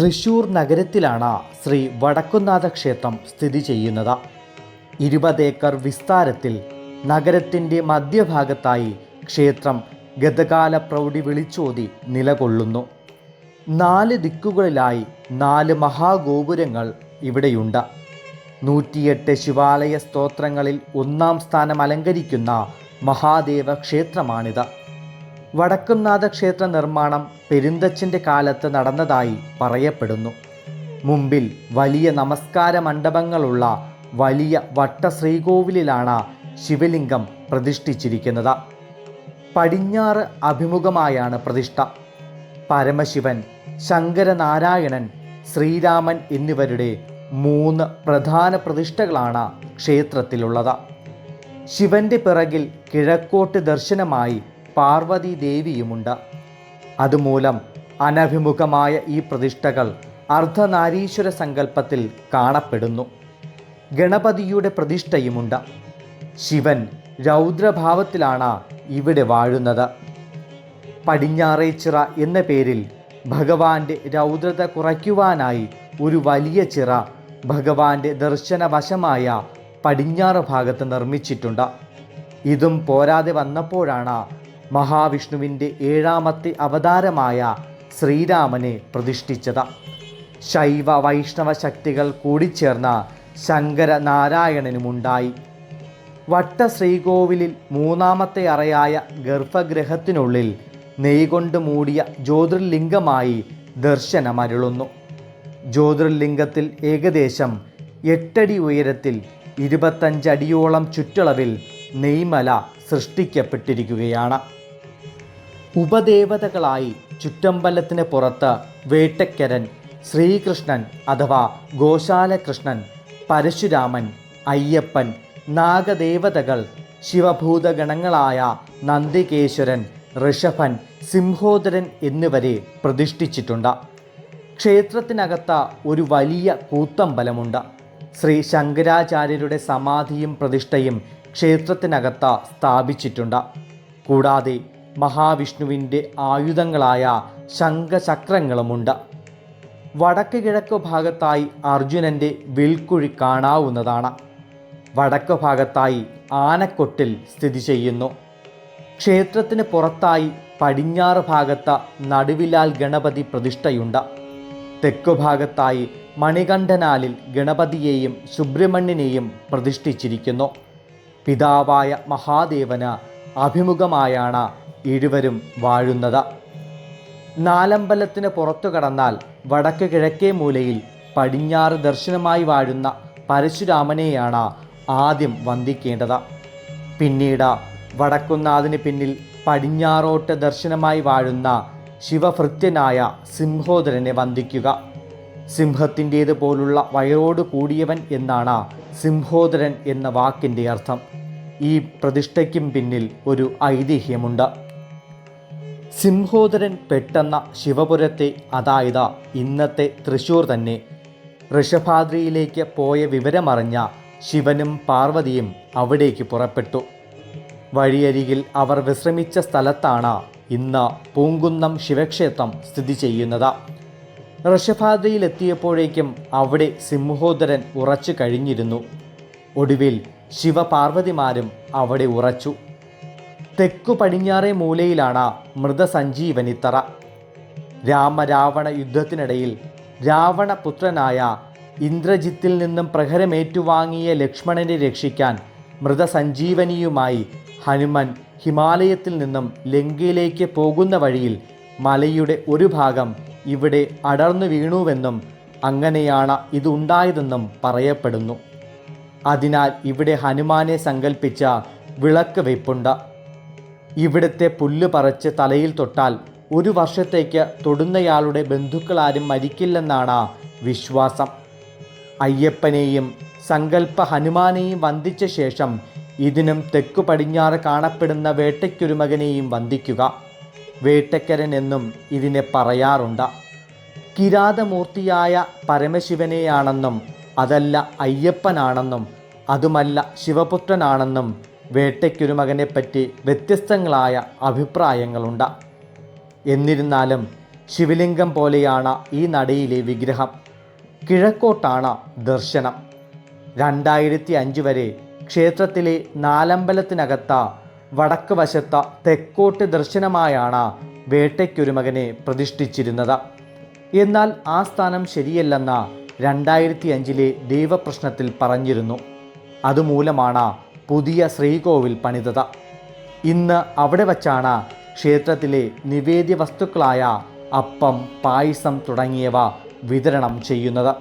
തൃശൂർ നഗരത്തിലാണ് ശ്രീ വടക്കുന്നാഥ ക്ഷേത്രം സ്ഥിതി ചെയ്യുന്നത്. ഇരുപത് ഏക്കർ വിസ്താരത്തിൽ നഗരത്തിന്റെ മധ്യഭാഗത്തായി ക്ഷേത്രം ഗതകാല പ്രൗഢി വിളിച്ചോതി നിലകൊള്ളുന്നു. നാല് ദിക്കുകളിലായി നാല് മഹാഗോപുരങ്ങൾ ഇവിടെയുണ്ട്. നൂറ്റിയെട്ട് ശിവാലയ സ്തോത്രങ്ങളിൽ ഒന്നാം സ്ഥാനം അലങ്കരിക്കുന്ന മഹാദേവ ക്ഷേത്രമാണിത്. വടക്കുംനാഥ ക്ഷേത്ര നിർമ്മാണം പെരുന്തച്ഛന്റെ കാലത്ത് നടന്നതായി പറയപ്പെടുന്നു. മുമ്പിൽ വലിയ നമസ്കാര മണ്ഡപങ്ങളുള്ള വലിയ വട്ട ശ്രീകോവിലിലാണ് ശിവലിംഗം പ്രതിഷ്ഠിച്ചിരിക്കുന്നത്. പടിഞ്ഞാറ് അഭിമുഖമായാണ് പ്രതിഷ്ഠ. പരമശിവൻ ശങ്കരനാരായണൻ ശ്രീരാമൻ എന്നിവരുടെ മൂന്ന് പ്രധാന പ്രതിഷ്ഠകളാണ് ക്ഷേത്രത്തിലുള്ളത്. ശിവന്റെ പിറകിൽ കിഴക്കോട്ട് ദർശനമായി പാർവതി ദേവിയുമുണ്ട് അതുമൂലം അനഭിമുഖമായ ഈ പ്രതിഷ്ഠകൾ അർദ്ധനാരീശ്വര സങ്കല്പത്തിൽ കാണപ്പെടുന്നു. ഗണപതിയുടെ പ്രതിഷ്ഠയുമുണ്ട്. ശിവൻ രൗദ്രഭാവത്തിലാണ് ഇവിടെ വാഴുന്നത്. പടിഞ്ഞാറേച്ചിറ എന്ന പേരിൽ ഭഗവാന്റെ രൗദ്രത കുറയ്ക്കുവാനായി ഒരു വലിയ ചിറ ഭഗവാന്റെ ദർശനവശമായ പടിഞ്ഞാറ് ഭാഗത്ത് നിർമ്മിച്ചിട്ടുണ്ട്. ഇതും പോരാതെ വന്നപ്പോഴാണ് മഹാവിഷ്ണുവിന്റെ ഏഴാമത്തെ അവതാരമായ ശ്രീരാമനെ പ്രതിഷ്ഠിച്ചത്. ശൈവ വൈഷ്ണവ ശക്തികൾ കൂടിച്ചേർന്ന ശങ്കരനാരായണനുമുണ്ടായി. വട്ട ശ്രീകോവിലിൽ മൂന്നാമത്തെ അറയായ ഗർഭഗ്രഹത്തിനുള്ളിൽ നെയ്കൊണ്ട് മൂടിയ ജ്യോതിർലിംഗമായി ദർശനമരുളുന്നു. ജ്യോതിർലിംഗത്തിൽ ഏകദേശം എട്ടടി ഉയരത്തിൽ ഇരുപത്തഞ്ചടിയോളം ചുറ്റളവിൽ നെയ്മല സൃഷ്ടിക്കപ്പെട്ടിരിക്കുകയാണ്. ഉപദേവതകളായി ചുറ്റമ്പലത്തിന് പുറത്ത് വേട്ടക്കരൻ ശ്രീകൃഷ്ണൻ അഥവാ ഗോശാലകൃഷ്ണൻ പരശുരാമൻ അയ്യപ്പൻ നാഗദേവതകൾ ശിവഭൂതഗണങ്ങളായ നന്ദികേശ്വരൻ ഋഷഭൻ സിംഹോദരൻ എന്നിവരെ പ്രതിഷ്ഠിച്ചിട്ടുണ്ട്. ക്ഷേത്രത്തിനകത്ത് ഒരു വലിയ കൂത്തമ്പലമുണ്ട്. ശ്രീ ശങ്കരാചാര്യരുടെ സമാധിയും പ്രതിഷ്ഠയും ക്ഷേത്രത്തിനകത്ത് സ്ഥാപിച്ചിട്ടുണ്ട്. കൂടാതെ മഹാവിഷ്ണുവിന്റെ ആയുധങ്ങളായ ശംഖചക്രങ്ങളുമുണ്ട്. വടക്ക് കിഴക്ക് ഭാഗത്തായി അർജുനന്റെ വിൽക്കുഴി കാണാവുന്നതാണ്. വടക്ക് ഭാഗത്തായി ആനക്കൊട്ടിൽ സ്ഥിതി ചെയ്യുന്നു. ക്ഷേത്രത്തിന് പുറത്തായി പടിഞ്ഞാറ് ഭാഗത്ത് നടുവിലാൽ ഗണപതി പ്രതിഷ്ഠയുണ്ട്. തെക്കു ഭാഗത്തായി മണികണ്ഠനാലിൽ ഗണപതിയെയും സുബ്രഹ്മണ്യനെയും പ്രതിഷ്ഠിച്ചിരിക്കുന്നു. പിതാവായ മഹാദേവന് അഭിമുഖമായാണ് ഇരുവരും വാഴുന്നത്. നാലമ്പലത്തിന് പുറത്തു കടന്നാൽ വടക്ക് കിഴക്കേ മൂലയിൽ പടിഞ്ഞാറ് ദർശനമായി വാഴുന്ന പരശുരാമനെയാണ് ആദ്യം വന്ദിക്കേണ്ടത്. പിന്നീട് വടക്കുന്നാഥിന് പിന്നിൽ പടിഞ്ഞാറോട്ട് ദർശനമായി വാഴുന്ന ശിവഭൃത്യനായ സിംഹോദരനെ വന്ദിക്കുക. സിംഹത്തിന്റേതുപോലുള്ള വയറോട് കൂടിയവൻ എന്നാണ് സിംഹോദരൻ എന്ന വാക്കിന്റെ അർത്ഥം. ഈ പ്രതിഷ്ഠയ്ക്കും പിന്നിൽ ഒരു ഐതിഹ്യമുണ്ട്. സിംഹോദരൻ പെട്ടെന്ന ശിവപുരത്തെ അതായത് ഇന്നത്തെ തൃശൂർ തന്നെ. ഋഷഭാദ്രിയിലേക്ക് പോയ വിവരമറിഞ്ഞ ശിവനും പാർവതിയും അവിടേക്ക് പുറപ്പെട്ടു. വഴിയരികിൽ അവർ വിശ്രമിച്ച സ്ഥലത്താണ് ഇന്ന് പൂങ്കുന്നം ശിവക്ഷേത്രം സ്ഥിതി ചെയ്യുന്നത്. ഋഷഭാദ്രിയിലെത്തിയപ്പോഴേക്കും അവിടെ സിംഹോദരൻ ഉറച്ചു കഴിഞ്ഞിരുന്നു. ഒടുവിൽ ശിവപാർവതിമാരും അവിടെ ഉറച്ചു. തെക്കു പടിഞ്ഞാറേ മൂലയിലാണ് മൃതസഞ്ജീവനിത്തറ. രാമരാവണ യുദ്ധത്തിനിടയിൽ രാവണപുത്രനായ ഇന്ദ്രജിത്തിൽ നിന്നും പ്രഹരമേറ്റുവാങ്ങിയ ലക്ഷ്മണനെ രക്ഷിക്കാൻ മൃതസഞ്ജീവനിയുമായി ഹനുമൻ ഹിമാലയത്തിൽ നിന്നും ലങ്കയിലേക്ക് പോകുന്ന വഴിയിൽ മലയുടെ ഒരു ഭാഗം ഇവിടെ അടർന്നു വീണുവെന്നും അങ്ങനെയാണ് ഇതുണ്ടായതെന്നും പറയപ്പെടുന്നു. അതിനാൽ ഇവിടെ ഹനുമാനെ സങ്കൽപ്പിച്ച വിളക്ക് വെപ്പുണ്ട്. ഇവിടുത്തെ പുല്ല് പറിച്ച് തലയിൽ തൊട്ടാൽ ഒരു വർഷത്തേക്ക് തൊടുന്നയാളുടെ ബന്ധുക്കളാരും മരിക്കില്ലെന്നാണ് വിശ്വാസം. അയ്യപ്പനെയും സങ്കല്പ ഹനുമാനെയും വന്ദിച്ച ശേഷം ഇതിനും തെക്കു പടിഞ്ഞാറ് കാണപ്പെടുന്ന വേട്ടയ്ക്കൊരുമകനെയും വന്ദിക്കുക. വേട്ടക്കരൻ എന്നും ഇതിനെ പറയാറുണ്ട്. കിരാതമൂർത്തിയായ പരമശിവനെയാണെന്നും അതല്ല അയ്യപ്പനാണെന്നും അതുമല്ല ശിവപുത്രനാണെന്നും വേട്ടയ്ക്കൊരു മകനെപ്പറ്റി വ്യത്യസ്തങ്ങളായ അഭിപ്രായങ്ങളുണ്ട്. എന്നിരുന്നാലും ശിവലിംഗം പോലെയാണ് ഈ നടയിലെ വിഗ്രഹം. കിഴക്കോട്ടാണ് ദർശനം. രണ്ടായിരത്തി അഞ്ച് വരെ ക്ഷേത്രത്തിലെ നാലമ്പലത്തിനകത്ത വടക്ക് വശത്ത തെക്കോട്ട് ദർശനമായാണ് വേട്ടയ്ക്കൊരു മകനെ പ്രതിഷ്ഠിച്ചിരുന്നത്. എന്നാൽ ആ സ്ഥാനം ശരിയല്ലെന്ന രണ്ടായിരത്തി അഞ്ചിലെ ദൈവപ്രശ്നത്തിൽ പറഞ്ഞിരുന്നു. അതുമൂലമാണ് പുതിയ ശ്രീകോവിൽ പണിതത്. ഇന്ന് അവിടെ വച്ചാണ് ക്ഷേത്രത്തിലെ നിവേദ്യ വസ്തുക്കളായ അപ്പം പായസം തുടങ്ങിയവ വിതരണം ചെയ്യുന്നത്.